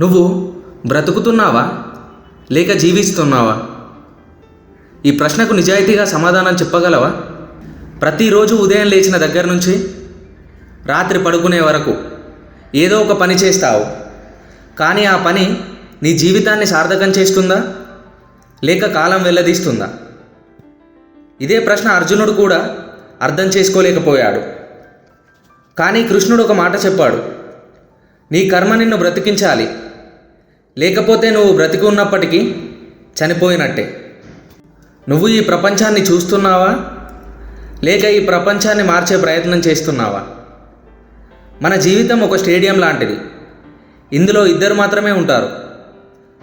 నువ్వు బ్రతుకుతున్నావా? లేక జీవిస్తున్నావా? ఈ ప్రశ్నకు నిజాయితీగా సమాధానం చెప్పగలవా? ప్రతిరోజు ఉదయం లేచిన దగ్గర నుంచి రాత్రి పడుకునే వరకు ఏదో ఒక పని చేస్తావు. కానీ ఆ పని నీ జీవితాన్ని సార్థకం చేస్తుందా? లేక కాలం వెళ్ళదీస్తుందా ఇదే ప్రశ్న అర్జునుడు కూడా అర్థం చేసుకోలేకపోయాడు. కానీ కృష్ణుడు ఒక మాట చెప్పాడు. నీ కర్మ నిన్ను బ్రతికించాలి. లేకపోతే నువ్వు బ్రతికి ఉన్నప్పటికీ చనిపోయినట్టే. నువ్వు ఈ ప్రపంచాన్ని చూస్తున్నావా? లేక ఈ ప్రపంచాన్ని మార్చే ప్రయత్నం చేస్తున్నావా? మన జీవితం ఒక స్టేడియం లాంటిది. ఇందులో ఇద్దరు మాత్రమే ఉంటారు.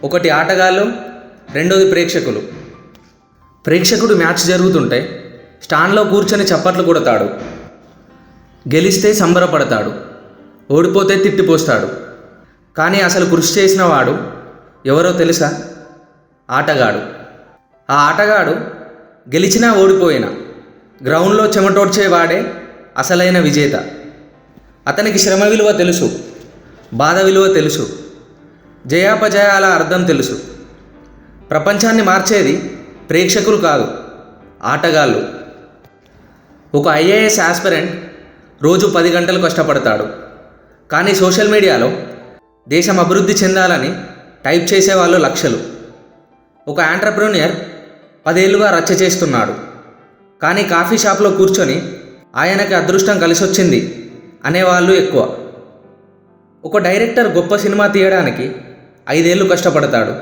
ఒకటి ఆటగాళ్ళు రెండోది ప్రేక్షకులు. ప్రేక్షకుడు మ్యాచ్ జరుగుతుంటే స్టాండ్లో కూర్చొని చప్పట్లు కొడతాడు. గెలిస్తే సంబరపడతాడు. ఓడిపోతే తిట్టిపోస్తాడు. కానీ అసలు కృషి చేసిన వాడు ఎవరో తెలుసా? ఆటగాడు. ఆ ఆటగాడు గెలిచినా ఓడిపోయినా గ్రౌండ్లో చెమటోడ్చేవాడే అసలైన విజేత. అతనికి శ్రమ విలువ తెలుసు బాధ విలువ తెలుసు జయాపజయాల అర్థం తెలుసు. ప్రపంచాన్ని మార్చేది ప్రేక్షకులు కాదు ఆటగాళ్ళు. ఒక ఐఏఎస్ ఆస్పిరెంట్ రోజు పది గంటలు కష్టపడతాడు. కానీ సోషల్ మీడియాలో దేశం అభివృద్ధి చెందాలని టైప్ చేసేవాళ్ళు లక్షలు. ఒక ఆంటర్ప్రూనియర్ పదేళ్ళుగా రచ్చ చేస్తున్నాడు. కానీ కాఫీ షాప్లో కూర్చొని ఆయనకి అదృష్టం కలిసొచ్చింది అనేవాళ్ళు ఎక్కువ. ఒక డైరెక్టర్ గొప్ప సినిమా తీయడానికి ఐదేళ్ళు కష్టపడతాడు.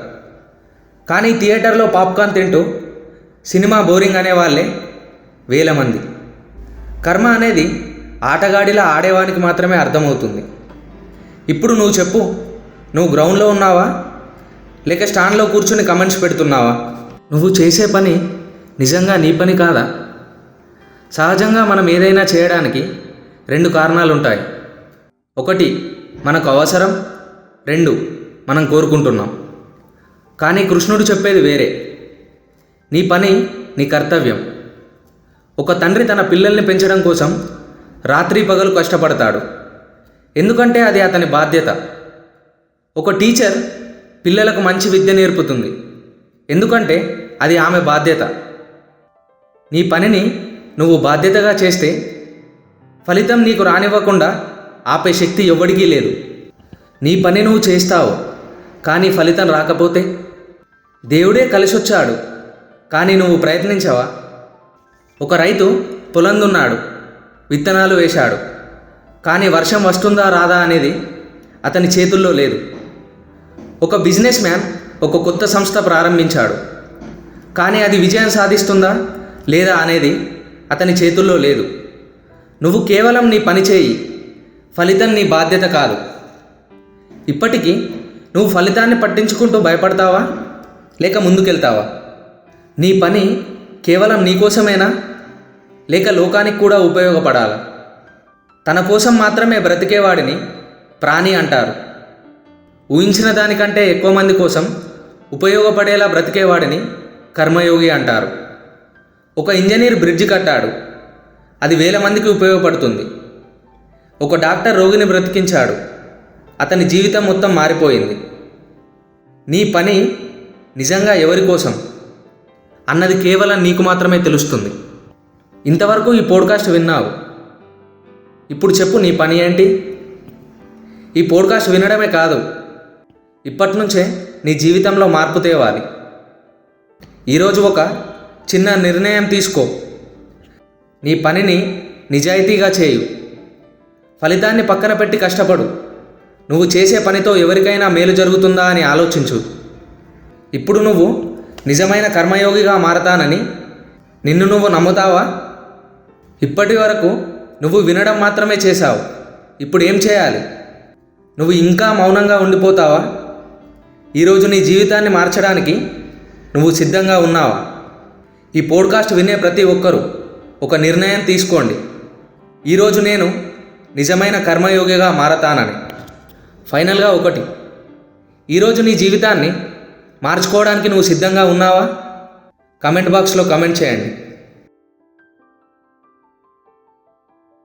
కానీ థియేటర్లో పాప్కార్న్ తింటూ సినిమా బోరింగ్ అనేవాళ్ళే వేల మంది. కర్మ అనేది ఆటగాడిలా ఆడేవానికి మాత్రమే అర్థమవుతుంది. ఇప్పుడు నువ్వు చెప్పు. నువ్వు గ్రౌండ్లో ఉన్నావా? లేక స్టాండ్లో కూర్చుని కమెంట్స్ పెడుతున్నావా? నువ్వు చేసే పని నిజంగా నీ పని కాదా? సహజంగా మనం ఏదైనా చేయడానికి రెండు కారణాలు ఉంటాయి. ఒకటి మనకు అవసరం. రెండు మనం కోరుకుంటున్నాం. కానీ కృష్ణుడు చెప్పేది వేరే. నీ పని నీ కర్తవ్యం. ఒక తండ్రి తన పిల్లల్ని పెంచడం కోసం రాత్రి పగలు కష్టపడతాడు. ఎందుకంటే అది అతని బాధ్యత. ఒక టీచర్ పిల్లలకు మంచి విద్య నేర్పుతుంది. ఎందుకంటే అది ఆమె బాధ్యత. నీ పనిని నువ్వు బాధ్యతగా చేస్తే ఫలితం నీకు రానివ్వకుండా ఆపే శక్తి ఎవ్వడికీ లేదు. నీ పని నువ్వు చేస్తావు కానీ ఫలితం రాకపోతే? దేవుడే కలిసొచ్చాడు కానీ నువ్వు ప్రయత్నించావా? ఒక రైతు పొలం దున్నాడు విత్తనాలు వేశాడు. కానీ వర్షం వస్తుందా రాదా అనేది అతని చేతుల్లో లేదు. ఒక బిజినెస్ మ్యాన్ ఒక కొత్త సంస్థ ప్రారంభించాడు. కానీ అది విజయం సాధిస్తుందా లేదా అనేది అతని చేతుల్లో లేదు. నువ్వు కేవలం నీ పని చేయి ఫలితం నీ బాధ్యత కాదు. ఇప్పటికీ నువ్వు ఫలితాన్ని పట్టించుకుంటూ భయపడతావా లేక ముందుకెళ్తావా? నీ పని కేవలం నీకోసమేనా లేక లోకానికి కూడా ఉపయోగపడాలా? తన కోసం మాత్రమే బ్రతికేవాడిని ప్రాణి అంటారు. ఊహించిన దానికంటే ఎక్కువ మంది కోసం ఉపయోగపడేలా బ్రతికేవాడిని కర్మయోగి అంటారు. ఒక ఇంజనీర్ బ్రిడ్జ్ కట్టాడు. అది వేల మందికి ఉపయోగపడుతుంది. ఒక డాక్టర్ రోగిని బ్రతికించాడు. అతని జీవితం మొత్తం మారిపోయింది. నీ పని నిజంగా ఎవరి కోసం? అన్నది కేవలం నీకు మాత్రమే తెలుస్తుంది. ఇంతవరకు ఈ పోడ్కాస్ట్ విన్నావు. ఇప్పుడు చెప్పు నీ పని ఏంటి? ఈ పోడ్కాస్ట్ వినడమే కాదు ఇప్పటి నుంచే నీ జీవితంలో మార్పు తేవాలి. ఈరోజు ఒక చిన్న నిర్ణయం తీసుకో. నీ పనిని నిజాయితీగా చేయు. ఫలితాన్ని పక్కన పెట్టి కష్టపడు. నువ్వు చేసే పనితో ఎవరికైనా మేలు జరుగుతుందా అని ఆలోచించు. ఇప్పుడు నువ్వు నిజమైన కర్మయోగిగా మారతానని నిన్ను నువ్వు నమ్ముతావా? ఇప్పటి వరకు నువ్వు వినడం మాత్రమే చేశావు. ఇప్పుడు ఏం చేయాలి? నువ్వు ఇంకా మౌనంగా ఉండిపోతావా? ఈరోజు నీ జీవితాన్ని మార్చడానికి నువ్వు సిద్ధంగా ఉన్నావా? ఈ పోడ్కాస్ట్ వినే ప్రతి ఒక్కరూ ఒక నిర్ణయం తీసుకోండి. ఈరోజు నేను నిజమైన కర్మయోగిగా మారతానని. ఫైనల్గా ఒకటి. ఈరోజు నీ జీవితాన్ని మార్చుకోవడానికి నువ్వు సిద్ధంగా ఉన్నావా? కమెంట్ బాక్స్లో కమెంట్ చేయండి.